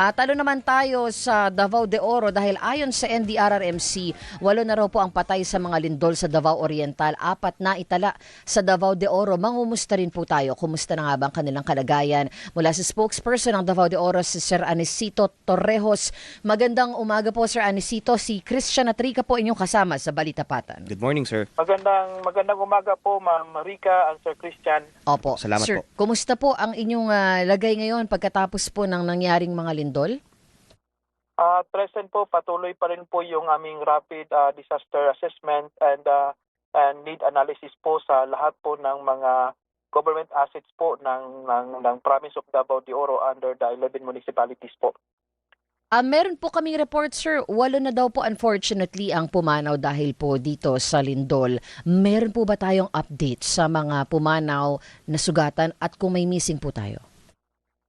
Ah, talo naman tayo sa Davao de Oro dahil ayon sa NDRRMC, walo na raw po ang patay sa mga lindol sa Davao Oriental, apat na itala sa Davao de Oro. Mangumusta rin po tayo. Kumusta na nga ba ang kanilang kalagayan? Mula sa spokesperson ng Davao de Oro, si Sir Anisito Torrejos. Magandang umaga po, Sir Anisito. Si Christian Atrica po inyong kasama sa Balitapatan. Good morning, sir. Magandang magandang umaga po, Ma'am Rica and Sir Christian. Opo. Salamat Sir, po. kumusta po ang inyong ah, lagay ngayon pagkatapos po ng nangyaring mga lindol? Uh, present po, patuloy pa rin po yung aming rapid ah, disaster assessment and ah, and need analysis po sa lahat po ng mga government assets po ng ng, ng province of Davao de Oro under the 11 municipalities po. Ah, meron po kaming report, sir. Walo na daw po unfortunately ang pumanaw dahil po dito sa Lindol. Meron po ba tayong update sa mga pumanaw na sugatan at kung may missing po tayo?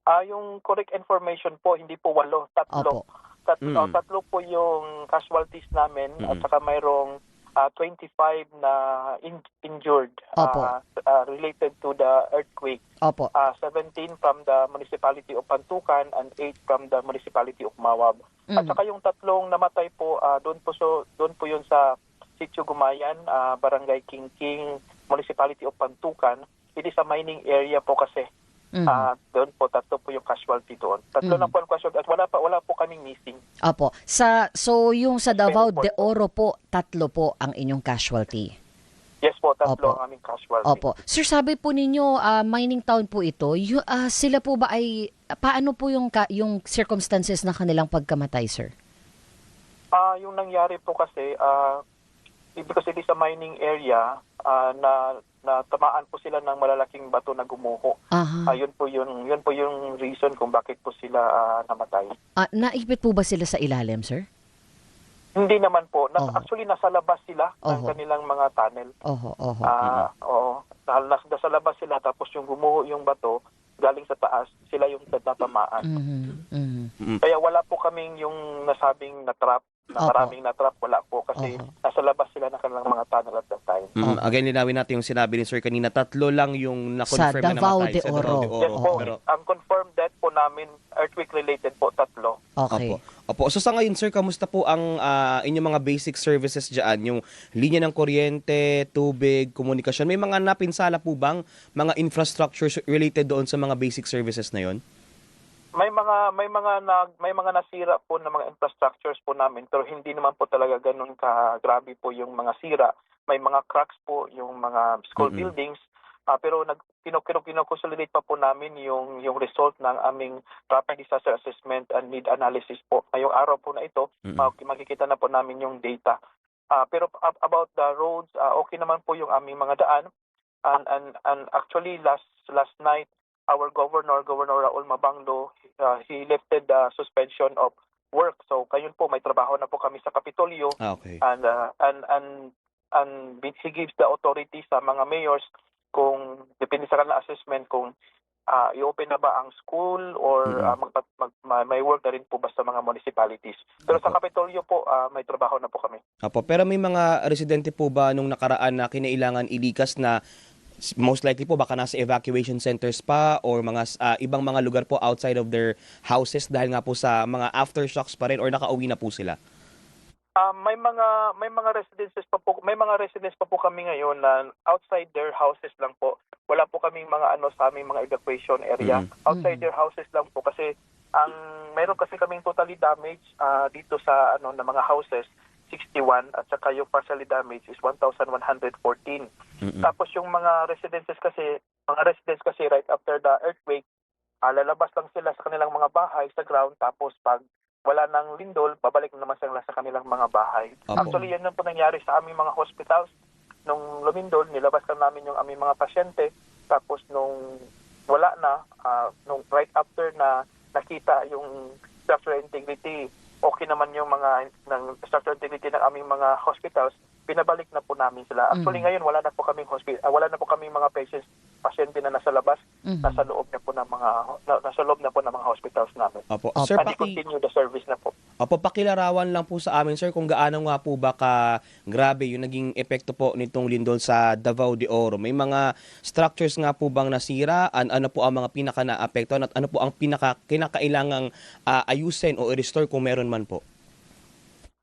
Ah, yung correct information po, hindi po walo, tatlo. Opo. Tatlo, Mm. tatlo po yung casualties namin at Mm. saka mayroong ah, 25 na in- injured Opo. ah, ah, related to the earthquake. Opo. uh, 17 from the municipality of Pantukan and 8 from the municipality of Mawab. At Mhm. saka yung tatlong namatay po uh, doon po so doon po yun sa Sitio Gumayan, uh, Barangay Kingking, Municipality of Pantukan. It is a mining area po kasi. Mhm. Ah, doon po tatlo po yung casualty doon. Tatlo Mhm. na po ang casualty at wala pa wala po kaming missing. Opo. Sa, so yung sa Davao de. Oro po, tatlo po ang inyong casualty. Yes po, tatlo Opo. ang aming casualty. Opo. Sir, sabi po ninyo, ah, mining town po ito. Yu- ah, sila po ba ay, paano po yung, ka- yung circumstances na kanilang pagkamatay, sir? Ah, yung nangyari po kasi ah because it is a mining area ah, na na tamaan po sila ng malalaking bato na gumuho. Aha. Ah, yun po yung yun po yung reason kung bakit po sila ah, namatay. Ah, naipit po ba sila sa ilalim, sir? Hindi naman po. Nas, Oho. Actually nasa labas sila ng Oho. kanilang mga tunnel. Oho, oho. Ah, oo. Dahil nas, nasa labas sila tapos yung gumuho yung bato galing sa taas, sila yung natamaan. Mhm, mhm. Kaya wala po kaming yung nasabing na trap, na Opo. maraming na trap, wala po kasi Oho. nasa labas sila ng kanilang mga tunnel at that time. Mm, again, linawin natin yung sinabi ni sir kanina. Tatlo lang yung na-confirm Sa na Davao namatay de Oro. Yes po, Pero, ang confirmed death po namin, earthquake-related po, tatlo. Okay. Opo. Opo. So sa ngayon, sir, kamusta po ang ah, inyong mga basic services dyan? Yung linya ng kuryente, tubig, komunikasyon. May mga napinsala po bang mga infrastructures related doon sa mga basic services na yon? May mga may mga nag may mga nasira po na mga infrastructures po namin pero hindi naman po talaga ganun ka grabe po yung mga sira. May mga cracks po yung mga school Mm-mm. buildings. Ah, pero nag kinokino kinoconsolidate pa po namin yung yung result ng aming rapid disaster assessment and need analysis po. Ngayong araw po na ito, Mm-mm. mag- makikita na po namin yung data. Ah, pero ab- about the roads, ah, okay naman po yung aming mga daan. And and and actually last last night our governor, Governor Raul Mabanglo, uh, he lifted the suspension of work. So kayon po may trabaho na po kami sa Kapitolyo Ah, okay. and uh, and and and he gives the authority sa mga mayors kung depende sa kanilang assessment kung uh, i-open na ba ang school or Mhm. uh, mag, mag, ma- may work na rin po ba sa mga municipalities. Pero sa Opo. Kapitolyo po uh, may trabaho na po kami. Opo, pero may mga residente po ba nung nakaraan na kinailangan ilikas na most likely po baka nasa evacuation centers pa or mga ah, ibang mga lugar po outside of their houses dahil nga po sa mga aftershocks pa rin or nakauwi na po sila? Ah, may mga may mga residences pa po may mga residents pa po kami ngayon na outside their houses lang po. Wala po kaming mga ano sa aming mga evacuation area. Mhm. Outside their houses lang po kasi ang meron kasi kaming totally damage ah, dito sa ano na mga houses 61 at saka yung partially damaged is 1114. Mm-mm. Tapos yung mga residences kasi mga residents kasi right after the earthquake ah, lalabas lang sila sa kanilang mga bahay sa ground tapos pag wala nang lindol, babalik na naman sila sa kanilang mga bahay. Opo. Actually, yan yung po nangyari sa aming mga hospitals. Nung lumindol, nilabas lang namin yung aming mga pasyente. Tapos nung wala na, ah, nung right after na nakita yung structural integrity, okay naman yung mga ng structural integrity ng aming mga hospitals, pinabalik na po namin sila. Actually, Mhm. ngayon wala na po kaming hospital, wala na po kaming mga patients, pasyente na nasa labas, Mhm. nasa loob na po ng mga na, nasa loob na po ng mga hospitals namin. Opo. Opo. Sir, And paki, continue the service na po. Opo, lang po sa amin, sir, kung gaano nga po ba grabe yung naging epekto po nitong lindol sa Davao de Oro. May mga structures nga po bang nasira? An ano po ang mga pinaka naapektuhan at ano po ang pinaka kinakailangang ah, ayusin o i-restore kung meron man po?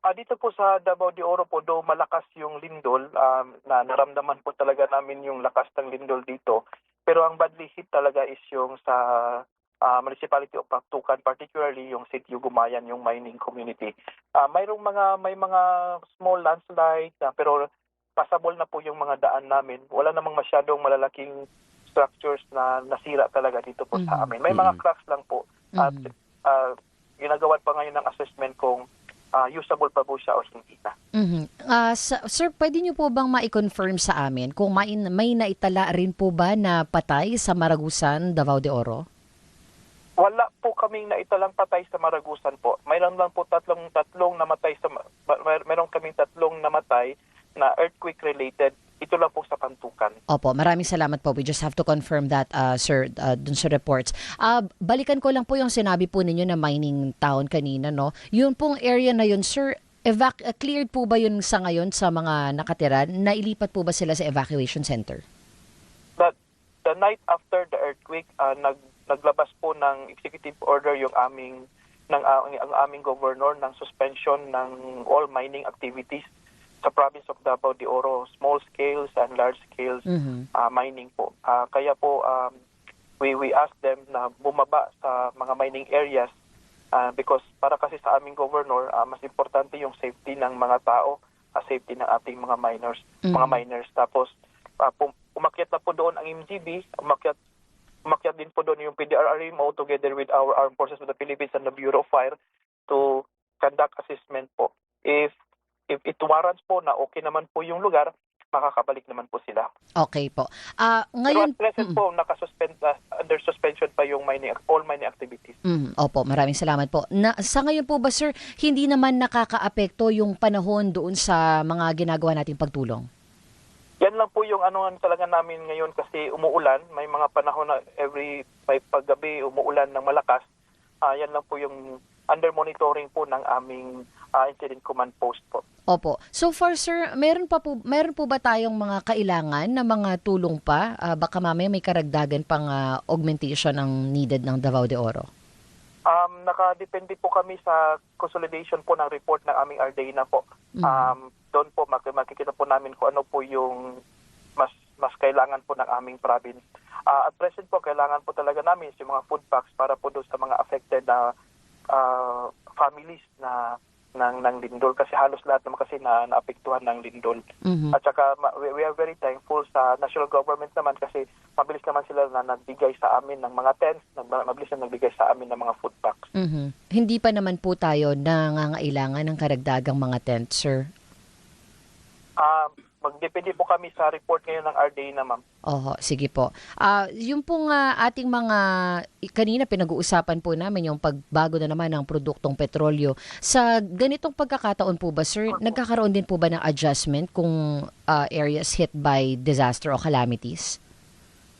Ah, dito po sa Davao de Oro po, do malakas yung lindol, um, na naramdaman po talaga namin yung lakas ng lindol dito. Pero ang badly hit talaga is yung sa ah, municipality of Pactucan, particularly yung Sitio Gumayan, yung mining community. Ah, mayroong mga may mga small landslide, ah, pero passable na po yung mga daan namin. Wala namang masyadong malalaking structures na nasira talaga dito po sa Mhm. amin. May mga Mhm. cracks lang po. At Mhm. ah, ginagawan pa ngayon ng assessment kung ah, usable pa po siya o hindi na. Mhm. Ah, sa- sir, pwede niyo po bang ma-confirm sa amin kung may, may naitala rin po ba na patay sa Maragusan, Davao de Oro? Wala po kaming naitalang patay sa Maragusan po. Mayroon lang po tatlong tatlong namatay sa ma- may- meron kaming tatlong namatay na earthquake related. Ito lang po sa Pantukan. Opo, maraming salamat po. We just have to confirm that, uh, sir, uh, dun sa reports. Ah, balikan ko lang po yung sinabi po ninyo na mining town kanina, no? Yun pong area na yun, sir, evac- uh, cleared po ba yun sa ngayon sa mga nakatira? Nailipat po ba sila sa evacuation center? But the night after the earthquake, ah, nag naglabas po ng executive order yung aming ng ah, ang aming governor ng suspension ng all mining activities sa province of Davao de Oro, small scales and large scales Mhm. ah, mining po. Ah, kaya po um, we we ask them na bumaba sa mga mining areas ah, because para kasi sa aming governor ah, mas importante yung safety ng mga tao, ah, safety ng ating mga miners, Mhm. mga miners. Tapos ah, pum- umakyat na po doon ang MGB, umakyat umakyat din po doon yung PDRRMO together with our Armed Forces of the Philippines and the Bureau of Fire to conduct assessment po. If if it warrants po na okay naman po yung lugar, makakabalik naman po sila. Okay po. Pero ngayon, at present Mm. po, nakasuspend, uh, under suspension pa yung mining, all mining activities. Mm, opo, maraming salamat po. Na, sa ngayon po ba, sir, hindi naman nakakaapekto yung panahon doon sa mga ginagawa nating pagtulong? Lang po yung ano talaga namin ngayon kasi umuulan. May mga panahon na every may paggabi umuulan ng malakas. Ah, yan lang po yung under monitoring po ng aming ah, incident command post po. Opo. So far, sir, meron pa po meron po ba tayong mga kailangan na mga tulong pa? Ah, baka mamaya may karagdagan pang ah, augmentation ang needed ng Davao de Oro. Um, nakadepende po kami sa consolidation po ng report ng aming RDA na po. Mhm. Um, doon po mak- makikita po namin kung ano po yung mas mas kailangan po ng aming province. Ah, at present po kailangan po talaga namin yung mga food packs para po doon sa mga affected na ah, families na ng ng lindol kasi halos lahat naman kasi na naapektuhan ng lindol. Mhm. At saka we, we are very thankful sa national government naman kasi mabilis naman sila na nagbigay sa amin ng mga tents, nag- mabilis na nagbigay sa amin ng mga food packs. Mhm. Hindi pa naman po tayo nangangailangan ng karagdagang mga tent, sir. Magdepende po kami sa report ngayon ng RDA na ma'am. Oho, sige po. Ah, yung pong ah, ating mga kanina pinag-uusapan po namin yung pagbago na naman ng produktong petrolyo. Sa ganitong pagkakataon po ba, sir, nagkakaroon din po ba ng adjustment kung ah, areas hit by disaster o calamities?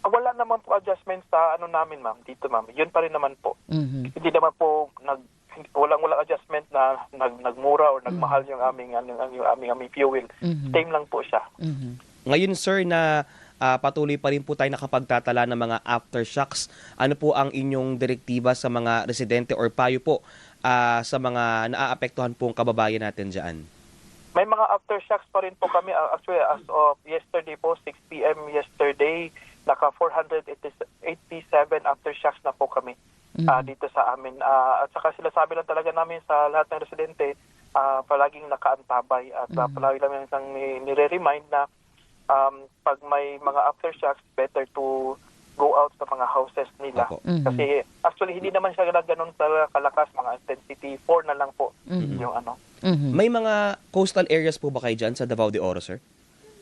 Wala naman po adjustment sa ano namin ma'am, dito ma'am. Yun pa rin naman po. Mhm. Hindi naman po nag walang walang adjustment na nag nagmura or nagmahal yung aming ano yung aming aming fuel. Mhm. Same lang po siya. Mhm. Ngayon, sir, na ah, patuloy pa rin po tayo nakapagtatala ng mga aftershocks. Ano po ang inyong direktiba sa mga residente or payo po ah, sa mga naaapektuhan pong kababayan natin dyan? May mga aftershocks pa rin po kami. Uh, Actually, as of yesterday po, 6 p.m. yesterday, naka 487 aftershocks na po kami Ah, dito sa amin. Ah, at saka sila sabi lang talaga namin sa lahat ng residente, ah, palaging nakaantabay at ah, Mhm. palagi lang isang ni- nire-remind na um, pag may mga aftershocks, better to go out sa mga houses nila. Opo. Mhm. Kasi actually hindi naman siya ganun talaga kalakas, mga intensity 4 na lang po Mhm. yung ano. Mhm. May mga coastal areas po ba kayo dyan sa Davao de Oro, sir?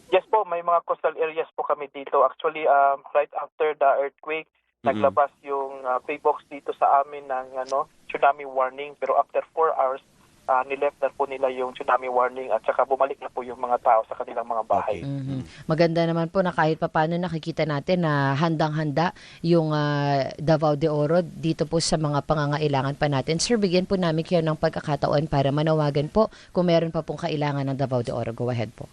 Yes po, may mga coastal areas po kami dito. Actually, um, right after the earthquake, Mhm. naglabas yung uh, paybox dito sa amin ng ano, tsunami warning. Pero after 4 hours, uh, nileft na po nila yung tsunami warning at saka bumalik na po yung mga tao sa kanilang mga bahay. Mhm. Maganda naman po na kahit papano nakikita natin na handang-handa yung ah, Davao de Oro dito po sa mga pangangailangan pa natin. Sir, bigyan po namin kayo ng pagkakataon para manawagan po kung meron pa pong kailangan ng Davao de Oro. Go ahead po.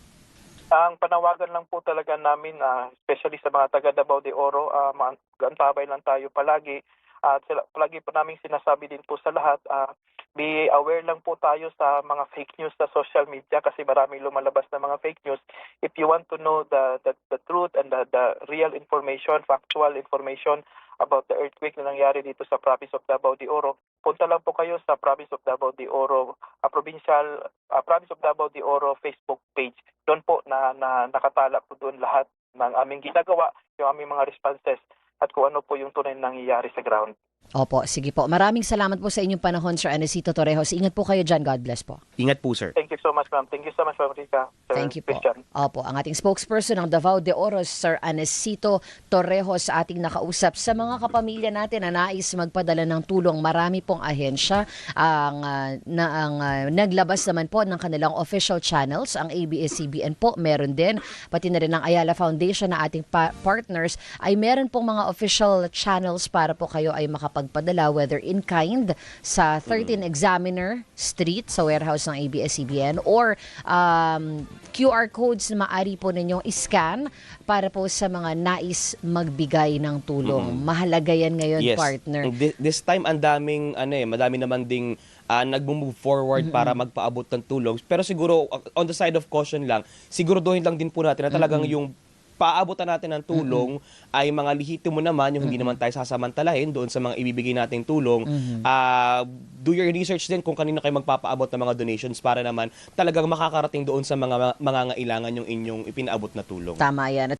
Ang panawagan lang po talaga namin, ah, especially sa mga taga Davao de Oro, uh, magantabay lang tayo palagi. At sila, palagi po namin sinasabi din po sa lahat, ah, be aware lang po tayo sa mga fake news sa social media kasi maraming lumalabas na mga fake news. If you want to know the the, the truth and the, the real information, factual information about the earthquake na nangyari dito sa province of Davao de Oro, punta lang po kayo sa province of Davao de Oro, a provincial ah, province of Davao de Oro Facebook page. Doon po na, na nakatala po doon lahat ng aming ginagawa, yung aming mga responses at kung ano po yung tunay na nangyayari sa ground. Opo, sige po. Maraming salamat po sa inyong panahon, Sir Anesito Torrejos. Ingat po kayo dyan. God bless po. Ingat po, sir. Thank you so much, ma'am. Thank you so much, Ma'am Rica. Sir Thank you po. Christian. Opo, ang ating spokesperson ng Davao de Oro, Sir Anesito Torrejos, sa ating nakausap. Sa mga kapamilya natin na nais magpadala ng tulong, marami pong ahensya ang, ah, na, ang ah, naglabas naman po ng kanilang official channels. Ang ABS-CBN po, meron din. Pati na rin ang Ayala Foundation na ating pa- partners ay meron pong mga official channels para po kayo ay makapagpadala whether in kind sa 13 Examiner Street sa warehouse ng ABS-CBN or um, QR codes na maaari po ninyong iscan para po sa mga nais magbigay ng tulong. Mahalaga yan ngayon, yes. partner. Thi- This time, ang daming, ano eh, madami naman ding ah, nag-move forward para magpaabot ng tulong. Pero siguro, uh, on the side of caution lang, siguraduhin lang din po natin na talagang yung paabutan natin ng tulong ay mga lihitimo naman, yung hindi naman tayo sasamantalahin doon sa mga ibibigay nating tulong. Ah, do your research din kung kanino kayo magpapaabot ng mga donations para naman talagang makakarating doon sa mga mga ngailangan yung inyong ipinaabot na tulong. Tama yan.